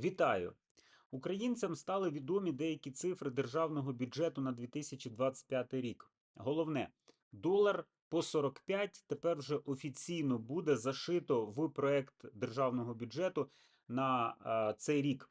Вітаю! Українцям стали відомі деякі цифри державного бюджету на 2025 рік. Головне, долар по 45 тепер вже офіційно буде зашито в проект державного бюджету на цей рік.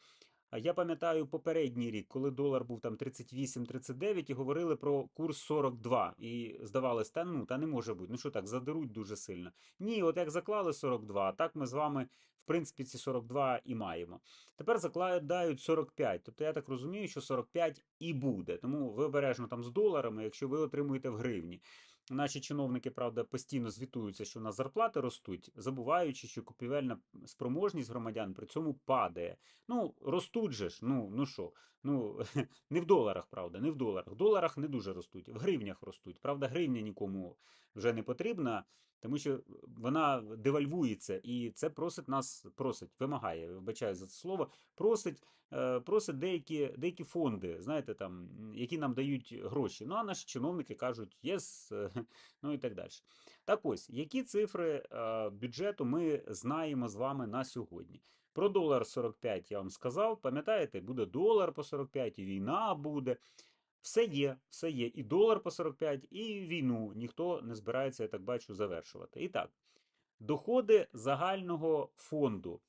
А Я пам'ятаю попередній рік, коли долар був там 38-39 і говорили про курс 42. І здавалось, та ну та не може бути. Ну що так, задеруть дуже сильно. Ні, от як заклали 42, так ми з вами, в принципі, ці 42 і маємо. Тепер закладають 45. Тобто я так розумію, що 45 і буде. Тому ви обережно там з доларами, якщо ви отримуєте в гривні. Наші чиновники, правда, постійно звітуються, що у нас зарплати ростуть, забуваючи, що купівельна спроможність громадян при цьому падає. Ну, ростуть же ж, ну ну що, ну не в доларах, правда, не в доларах. В доларах не дуже ростуть, в гривнях ростуть. Правда, гривня нікому вже не потрібна, тому що вона девальвується, і це просить нас, просить, вимагає, вибачаю за це слово, просить, е, просить деякі, деякі фонди, знаєте, там, які нам дають гроші. Ну, а наші чиновники кажуть єс, ну і так далі. Так ось, які цифри е, бюджету ми знаємо з вами на сьогодні? Про долар 45 я вам сказав. Пам'ятаєте, буде долар по 45, і війна буде. Все є, все є. І долар по 45, і війну ніхто не збирається, я так бачу, завершувати. І так, доходи загального фонду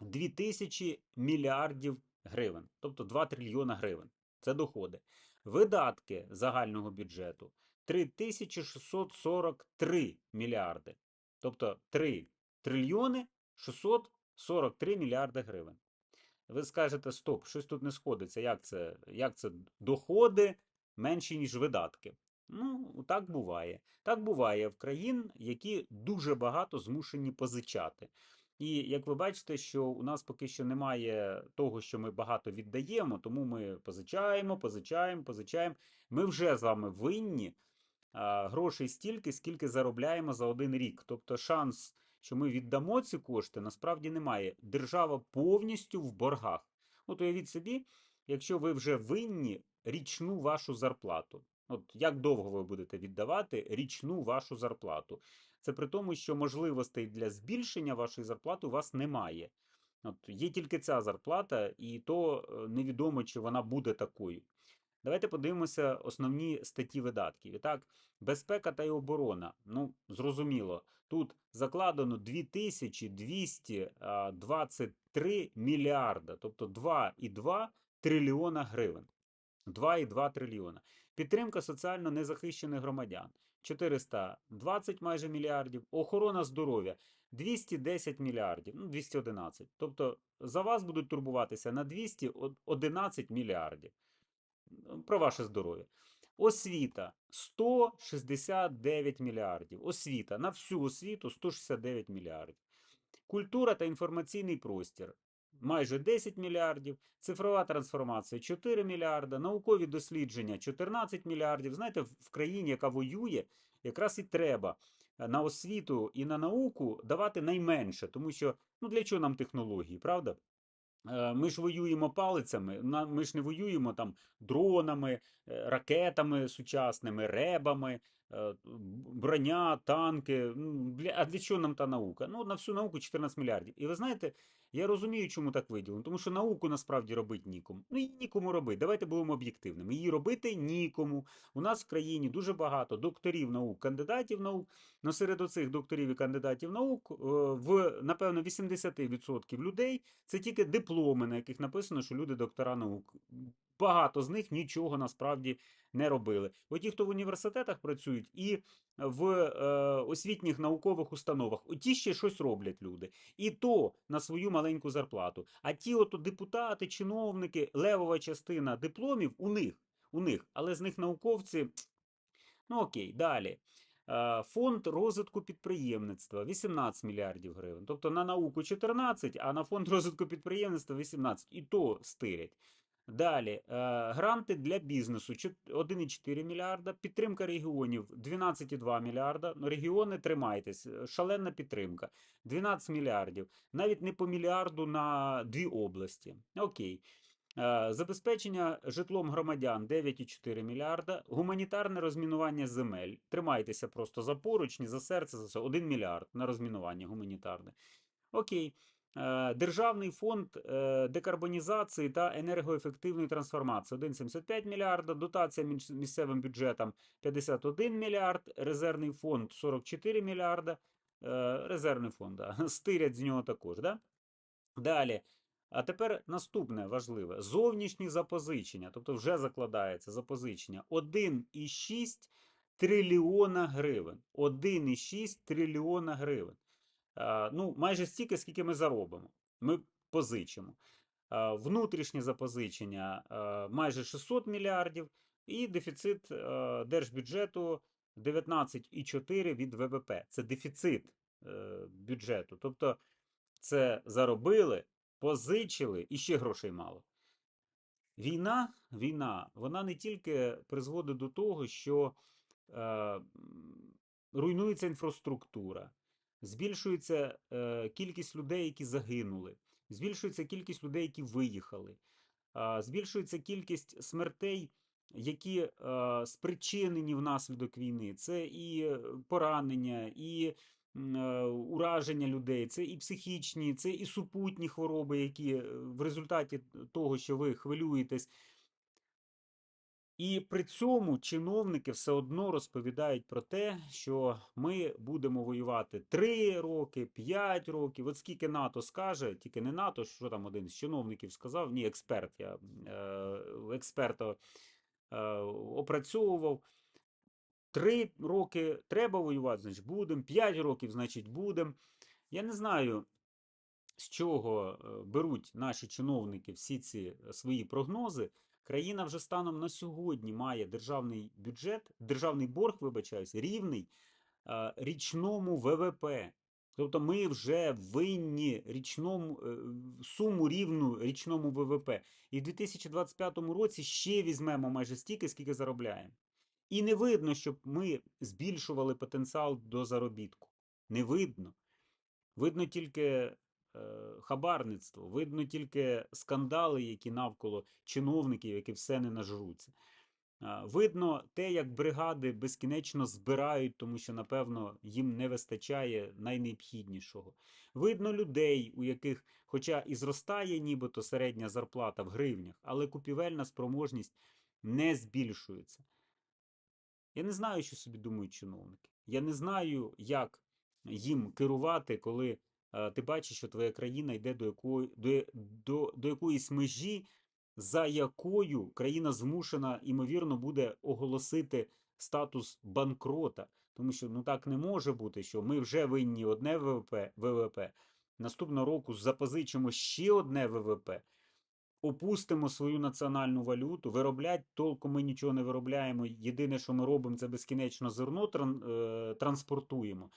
2000 мільярдів гривень, тобто 2 трильйона гривень. Це доходи. Видатки загального бюджету 3643 мільярди. Тобто 3 трильйони 643 мільярди гривень. Ви скажете, стоп, щось тут не сходиться. Як це, як це доходи менші, ніж видатки? Ну, так буває. Так буває в країн, які дуже багато змушені позичати. І як ви бачите, що у нас поки що немає того, що ми багато віддаємо, тому ми позичаємо, позичаємо, позичаємо. Ми вже з вами винні грошей стільки, скільки заробляємо за один рік. Тобто шанс, що ми віддамо ці кошти, насправді немає. Держава повністю в боргах. От уявіть собі, якщо ви вже винні річну вашу зарплату. От як довго ви будете віддавати річну вашу зарплату? Це при тому, що можливостей для збільшення вашої зарплати у вас немає. От є тільки ця зарплата, і то е, невідомо, чи вона буде такою. Давайте подивимося основні статті видатків. І так, безпека та й оборона. Ну, зрозуміло, тут закладено 2223 мільярда, тобто 2,2 трильйона гривень. 2,2 трильйона. Підтримка соціально незахищених громадян 420 майже мільярдів. Охорона здоров'я 210 мільярдів, ну 211. Тобто за вас будуть турбуватися на 211 мільярдів. Про ваше здоров'я. Освіта 169 мільярдів. Освіта на всю освіту 169 мільярдів. Культура та інформаційний простір майже 10 мільярдів, цифрова трансформація 4 мільярда, наукові дослідження 14 мільярдів. Знаєте, в країні, яка воює, якраз і треба е, на освіту і на науку давати найменше, тому що ну для чого нам технології, правда? Е, Ми ж воюємо палицями, ми ж не воюємо там дронами, е, ракетами сучасними, ребами, броня, танки. Ну, А для чого нам та наука? Ну, на всю науку 14 мільярдів. І ви знаєте, я розумію, чому так виділено, тому що науку насправді робити нікому. Ну, її нікому робити. Давайте будемо об'єктивними. Її робити нікому. У нас в країні дуже багато докторів наук, кандидатів наук. Но серед оцих докторів і кандидатів наук е, в, напевно, 80% людей це тільки дипломи, на яких написано, що люди доктора наук. Багато з них нічого насправді не робили. От ті, хто в університетах працюють, і в е, освітніх наукових установах, от ті ще щось роблять люди. І то на свою маленьку зарплату. А ті, ото депутати, чиновники, левова частина дипломів у них, у них, але з них науковці. Ну окей, далі. Е, Фонд розвитку підприємництва 18 мільярдів гривень. Тобто на науку 14, а на фонд розвитку підприємництва 18. І то стирять. Далі, е, гранти для бізнесу 1,4 мільярда, підтримка регіонів 12,2 мільярда. Ну, регіони тримайтесь, е, шалена підтримка 12 мільярдів. Навіть не по мільярду на дві області. Окей. Е, Забезпечення житлом громадян 9,4 мільярда. Гуманітарне розмінування земель. Тримайтеся просто за поручні, за серце, за все. 1 мільярд на розмінування гуманітарне. Окей. Е, Державний фонд е, декарбонізації та енергоефективної трансформації 1,75 мільярда, дотація місцевим бюджетам 51 мільярд, резервний фонд 44 мільярда, е, резервний фонд, да, стирять з нього також. Да? Далі. А тепер наступне важливе: зовнішні запозичення, тобто вже закладається запозичення 1,6 трильйона гривень. 1,6 трильйона гривень. А, Ну, майже стільки, скільки ми заробимо. Ми позичимо. Внутрішнє запозичення майже 600 мільярдів, і дефіцит держбюджету 19,4 від ВВП. Це дефіцит е, бюджету. Тобто це заробили, позичили і ще грошей мало. Війна, війна, вона не тільки призводить до того, що е, руйнується інфраструктура, збільшується е, кількість людей, які загинули, збільшується кількість людей, які виїхали, збільшується кількість смертей, які е, спричинені внаслідок війни. Це і поранення, і е, ураження людей, це і психічні, це і супутні хвороби, які в результаті того, що ви хвилюєтесь. І при цьому чиновники все одно розповідають про те, що ми будемо воювати 3 роки, 5 років. От скільки НАТО скаже, тільки не НАТО, що там один з чиновників сказав, ні, експерт, я е, експерта е, опрацьовував. Три роки треба воювати, значить будемо. П'ять років, значить, будемо. Я не знаю, з чого е, беруть наші чиновники всі ці свої прогнози. Країна вже станом на сьогодні має державний бюджет, державний борг, вибачаюсь, рівний е, річному ВВП. Тобто ми вже винні річному е, суму рівну річному ВВП. І в 2025 році ще візьмемо майже стільки, скільки заробляємо. І не видно, щоб ми збільшували потенціал до заробітку. Не видно. Видно тільки хабарництво, видно тільки скандали, які навколо чиновників, які все не нажруться. Видно те, як бригади безкінечно збирають, тому що, напевно, їм не вистачає найнеобхіднішого. Видно людей, у яких, хоча і зростає нібито середня зарплата в гривнях, але купівельна спроможність не збільшується. Я не знаю, що собі думають чиновники. Я не знаю, як їм керувати, коли е, ти бачиш, що твоя країна йде до якої, до, до, до якоїсь межі, за якою країна змушена, ймовірно, буде оголосити статус банкрота. Тому що ну так не може бути, що ми вже винні одне ВВП, ВВП наступного року запозичимо ще одне ВВП, опустимо свою національну валюту, вироблять толком ми нічого не виробляємо. Єдине, що ми робимо, це безкінечно зерно е, транспортуємо е,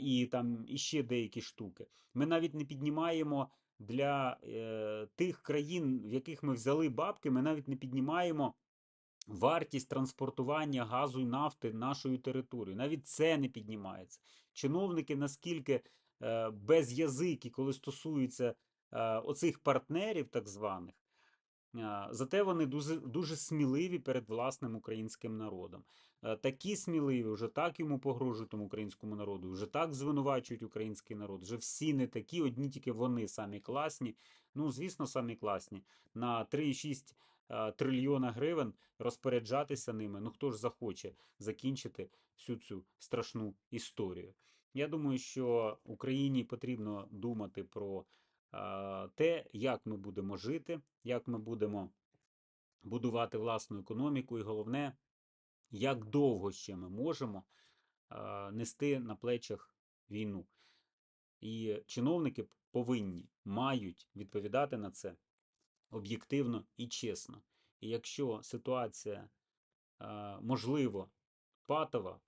і там іще деякі штуки. Ми навіть не піднімаємо для е, тих країн, в яких ми взяли бабки, ми навіть не піднімаємо. Вартість транспортування газу і нафти нашою територією. Навіть це не піднімається. Чиновники наскільки е, безязикі, коли стосуються е, оцих партнерів, так званих, е, зате вони дуже, дуже сміливі перед власним українським народом. Е, Такі сміливі, вже так йому погрожують тому українському народу, вже так звинувачують український народ. Вже всі не такі, одні тільки вони самі класні. Ну, звісно, самі класні. На 3,6 е, трильйона гривень розпоряджатися ними. Ну хто ж захоче закінчити всю цю страшну історію? Я думаю, що Україні потрібно думати про те, як ми будемо жити, як ми будемо будувати власну економіку, і головне, як довго ще ми можемо нести на плечах війну. І чиновники повинні, мають відповідати на це об'єктивно і чесно. І якщо ситуація, можливо, патова,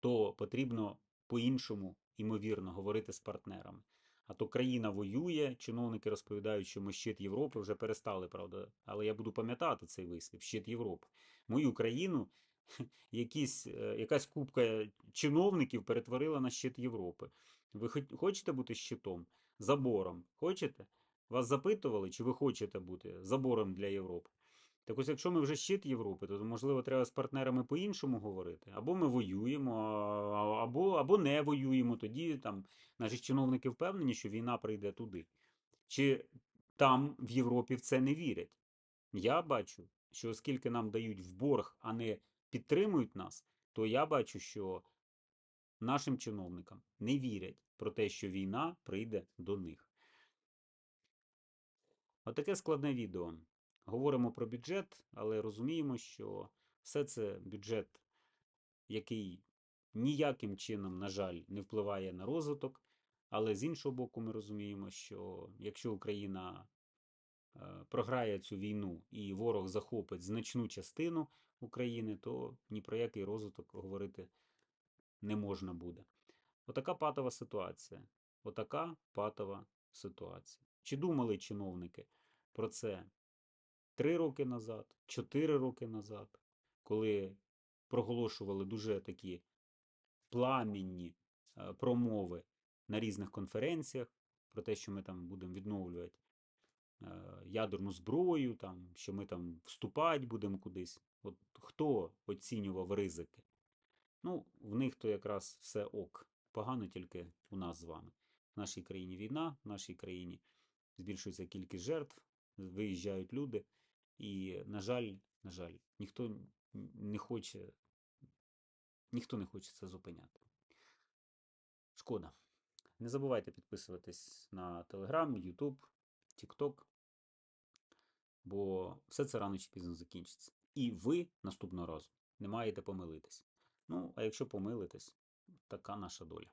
то потрібно по-іншому, ймовірно, говорити з партнерами. А то країна воює, чиновники розповідають, що ми щит Європи вже перестали, правда. Але я буду пам'ятати цей вислів щит Європи. Мою країну якісь, е, якась купка чиновників перетворила на щит Європи. Ви хоч- хочете бути щитом? Забором? Хочете? Вас запитували, чи ви хочете бути забором для Європи? Так ось, якщо ми вже щит Європи, то можливо треба з партнерами по-іншому говорити. Або ми воюємо, або, або не воюємо. Тоді там наші чиновники впевнені, що війна прийде туди. Чи там в Європі в це не вірять? Я бачу, що оскільки нам дають в борг, а не підтримують нас, то я бачу, що нашим чиновникам не вірять про те, що війна прийде до них. Отаке складне відео. Говоримо про бюджет, але розуміємо, що все це бюджет, який ніяким чином, на жаль, не впливає на розвиток. Але з іншого боку, ми розуміємо, що якщо Україна е, програє цю війну і ворог захопить значну частину України, то ні про який розвиток говорити не можна буде. Отака патова ситуація. Отака патова ситуація. Чи думали чиновники про це три роки назад, чотири роки назад, коли проголошували дуже такі пламінні е, промови на різних конференціях про те, що ми там будемо відновлювати е, ядерну зброю, там, що ми там вступати будемо кудись. От хто оцінював ризики? Ну, в них то якраз все ок. Погано тільки у нас з вами. В нашій країні війна, в нашій країні збільшується кількість жертв, виїжджають люди. І, на жаль, на жаль, ніхто не хоче, ніхто не хоче це зупиняти. Шкода. Не забувайте підписуватись на Telegram, YouTube, TikTok, бо все це рано чи пізно закінчиться. І ви наступного разу не маєте помилитись. Ну, а якщо помилитесь, така наша доля.